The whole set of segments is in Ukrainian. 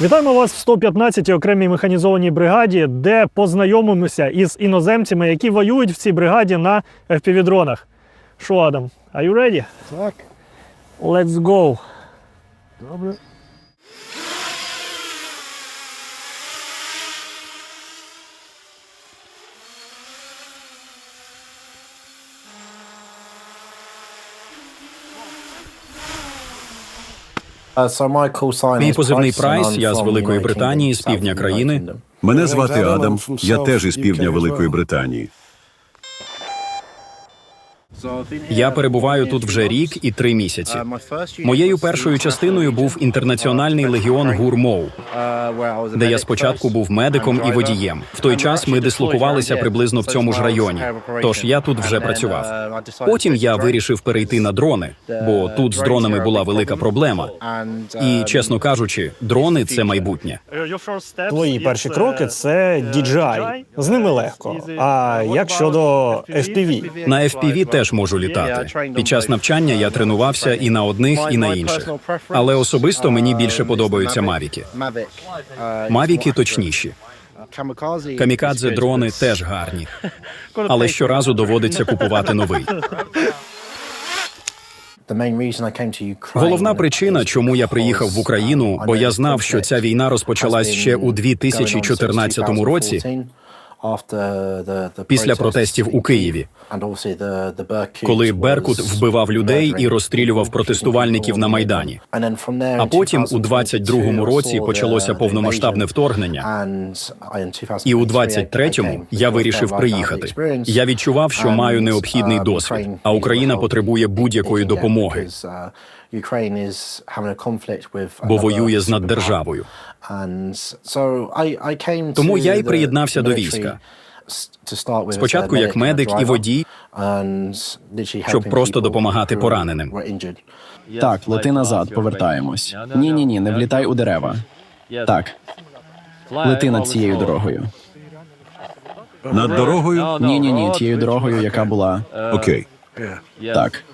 Вітаємо вас в 115-й окремій механізованій бригаді, де познайомимося із іноземцями, які воюють в цій бригаді на FPV-дронах. Що, Адам, are you ready? Так, Let's go. добре. Мій позивний Прайс, я з Великої Британії, з півдня країни. Мене звати Адам. Я теж із півдня Великої Британії. Я перебуваю тут вже рік і три місяці. Моєю першою частиною був інтернаціональний легіон Гурмоу, де я спочатку був медиком і водієм. В той час ми дислокувалися приблизно в цьому ж районі. Тож я тут вже працював. Потім я вирішив перейти на дрони, бо тут з дронами була велика проблема. І чесно кажучи, дрони це майбутнє. Твої перші кроки це DJI. З ними легко. А як щодо FPV? На FPV теж можу літати. Під час навчання я тренувався і на одних, і на інших. Але особисто мені більше подобаються мавіки. Мавіки точніші. Камікадзе дрони теж гарні, але щоразу доводиться купувати новий. Головна причина, чому я приїхав в Україну, бо я знав, що ця війна розпочалась ще у 2014 році, після протестів у Києві, коли Беркут вбивав людей і розстрілював протестувальників на майдані. А потім у 22-му році почалося повномасштабне вторгнення. І у 23-му я вирішив приїхати. Я відчував, що маю необхідний досвід, а Україна потребує будь-якої допомоги, бо воює з наддержавою. Тому я і приєднався до війська. Спочатку як медик і водій, щоб просто допомагати пораненим. Так, лети назад, повертаємось. Ні, ні, ні, не влітай у дерева. Так, лети над цією дорогою. Над дорогою? Ні, ні, ні, тією дорогою, яка була Окей. так.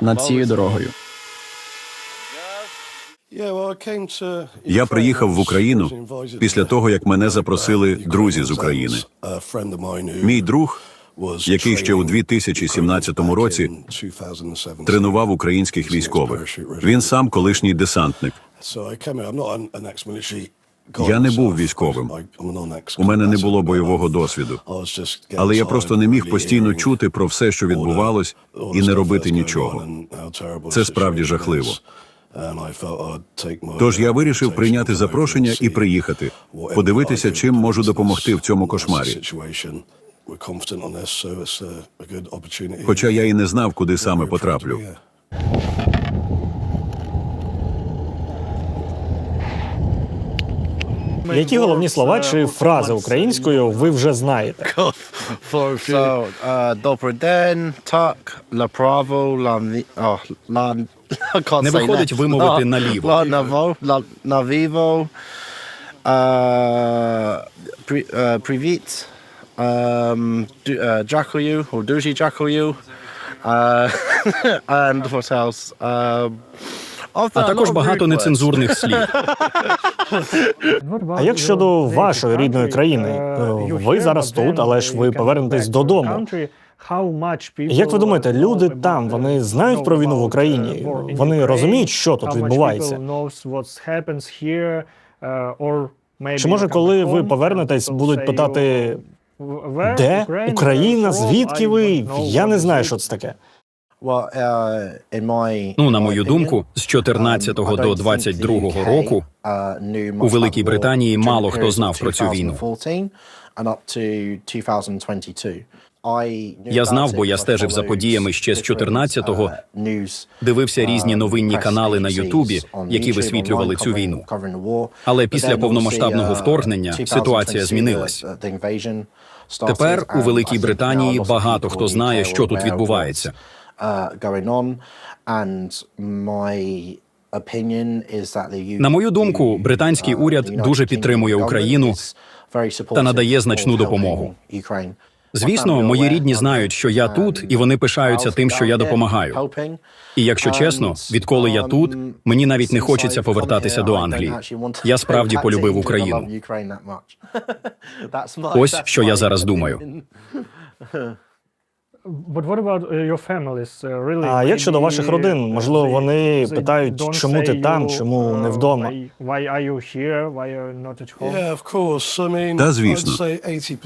Над цією дорогою. Я приїхав в Україну після того, як мене запросили друзі з України. Мій друг, який ще у 2017 році тренував українських військових. Він сам колишній десантник. Я не був військовим. У мене не було бойового досвіду. Але я просто не міг постійно чути про все, що відбувалось, і не робити нічого. Це справді жахливо. Тож я вирішив прийняти запрошення і приїхати, подивитися, чим можу допомогти в цьому кошмарі. Хоча я і не знав, куди саме потраплю. Які головні слова чи фрази українською ви вже знаєте? So, uh, Добрий день, так, la bravo, Не виходить that. вимовити наліво. Uh, при, uh, Привіт, um, uh, Дякую, or дуже дякую, uh, and what else? А також багато нецензурних слів. А як щодо вашої рідної країни? Е, Ви зараз тут, але ж ви повернетесь додому. Як ви думаєте, люди там вони знають про війну в Україні? Вони розуміють, що тут відбувається? Чи може, коли ви повернетесь, будуть питати, де Україна? Звідки ви? Я не знаю, що це таке. Well, uh, in my, Ну, на мою думку, з 14 um, до don't think 22 року uh, knew у Великій Британії мало хто знав про цю війну. 2014 and up to 2022. I knew Я знав, бо я стежив за подіями ще з different, 14-го, uh, news, дивився різні um, новинні канали на Ютубі, які висвітлювали цю війну. Але після повномасштабного uh, вторгнення 2022, ситуація змінилась. uh, Тепер у Великій Британії багато хто знає, що тут відбувається. uh, На мою думку, британський uh, уряд дуже підтримує Україну та надає значну допомогу. Звісно, мої рідні знають, що я тут, і вони пишаються тим, що я допомагаю. І якщо чесно, відколи я тут, мені навіть не хочеться повертатися до Англії. Я справді полюбив Україну. Ось що я зараз думаю. А як щодо ваших родин? Можливо, вони питають, чому ти там, чому не вдома? Та, звісно.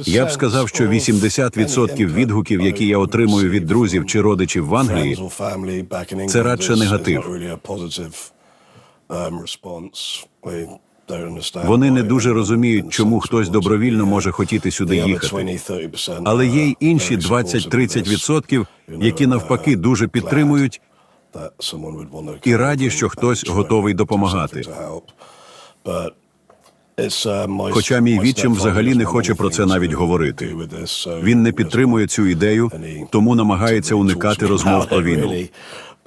Я б сказав, що 80% відгуків, які я отримую від друзів чи родичів в Англії, це радше негатив. Вони не дуже розуміють, чому хтось добровільно може хотіти сюди їхати. Але є й інші 20-30%, які навпаки дуже підтримують і раді, що хтось готовий допомагати. Хоча мій відчим взагалі не хоче про це навіть говорити. Він не підтримує цю ідею, тому намагається уникати розмов про війну.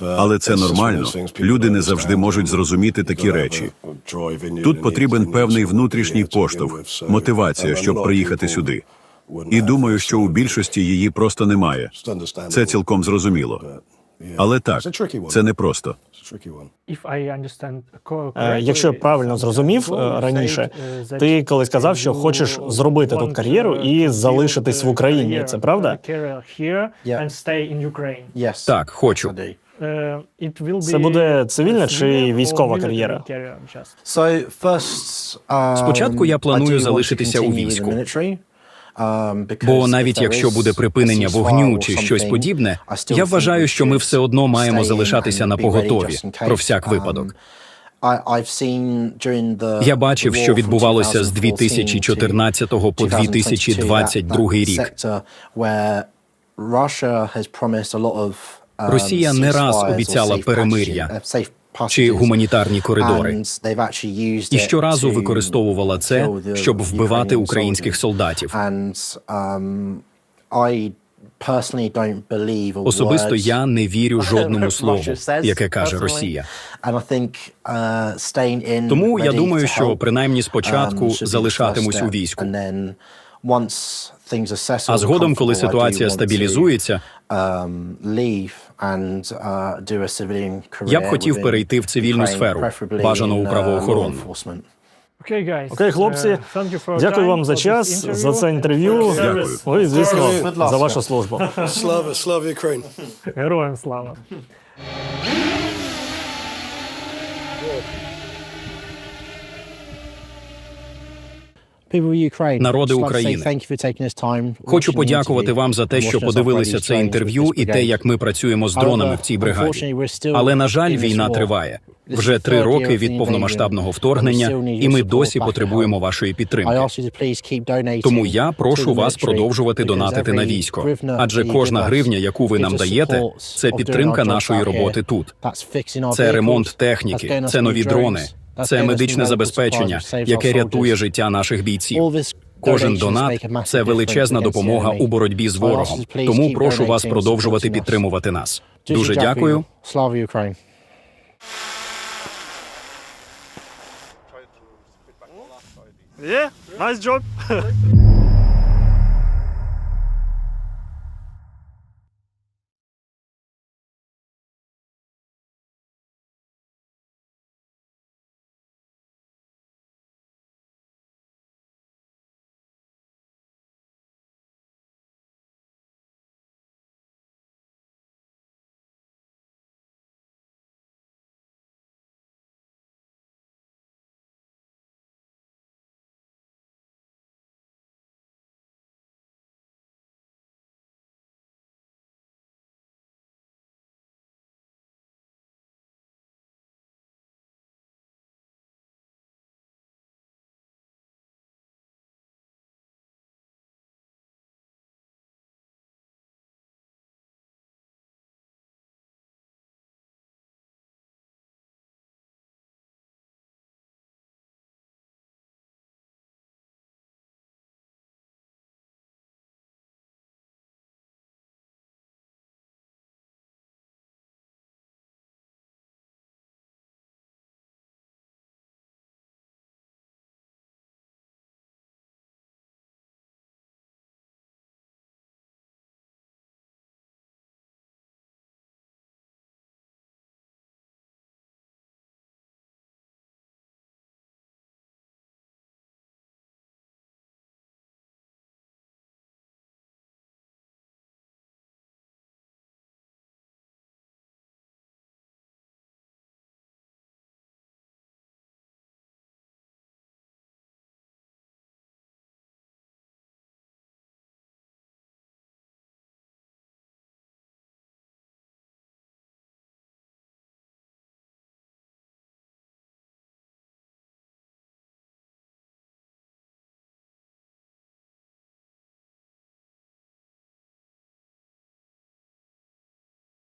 Але це нормально. Люди не завжди можуть зрозуміти такі речі. Тут потрібен певний внутрішній поштовх, мотивація, щоб приїхати сюди. І думаю, що у більшості її просто немає. Це цілком зрозуміло. Але так, це непросто. Е, Якщо я правильно зрозумів е, раніше, ти колись казав, що хочеш зробити тут кар'єру і залишитись в Україні. Це правда? Так, хочу. Це буде цивільна чи військова кар'єра? Спочатку я планую залишитися у війську. Бо навіть якщо буде припинення вогню чи щось подібне, я вважаю, що ми все одно маємо залишатися на поготові про всяк випадок. Я бачив, що відбувалося з 2014 по 2022 рік. Росія не раз обіцяла перемир'я чи гуманітарні коридори, і щоразу використовувала це, щоб вбивати українських солдатів. Особисто я не вірю жодному слову, яке каже Росія. Тому я думаю, що принаймні спочатку залишатимусь у війську. А згодом, коли ситуація стабілізується, я б хотів перейти в цивільну сферу, бажано у правоохоронну. Окей, хлопці, дякую вам за час, за це інтерв'ю. Дякую. Ну звісно, за вашу службу. Слава, слава Україні! Героям слава. Народи України. Хочу подякувати вам за те, що подивилися це інтерв'ю і те, як ми працюємо з дронами в цій бригаді. Але на жаль, війна триває вже три роки від повномасштабного вторгнення, і ми досі потребуємо вашої підтримки. Тому я прошу вас продовжувати донатити на військо. Адже кожна гривня, яку ви нам даєте, це підтримка нашої роботи тут. Це ремонт техніки, це нові дрони, це медичне забезпечення, яке рятує життя наших бійців. Кожен донат це величезна допомога у боротьбі з ворогом. Тому прошу вас продовжувати підтримувати нас. Дуже дякую. Слава Україні! Yeah, nice job.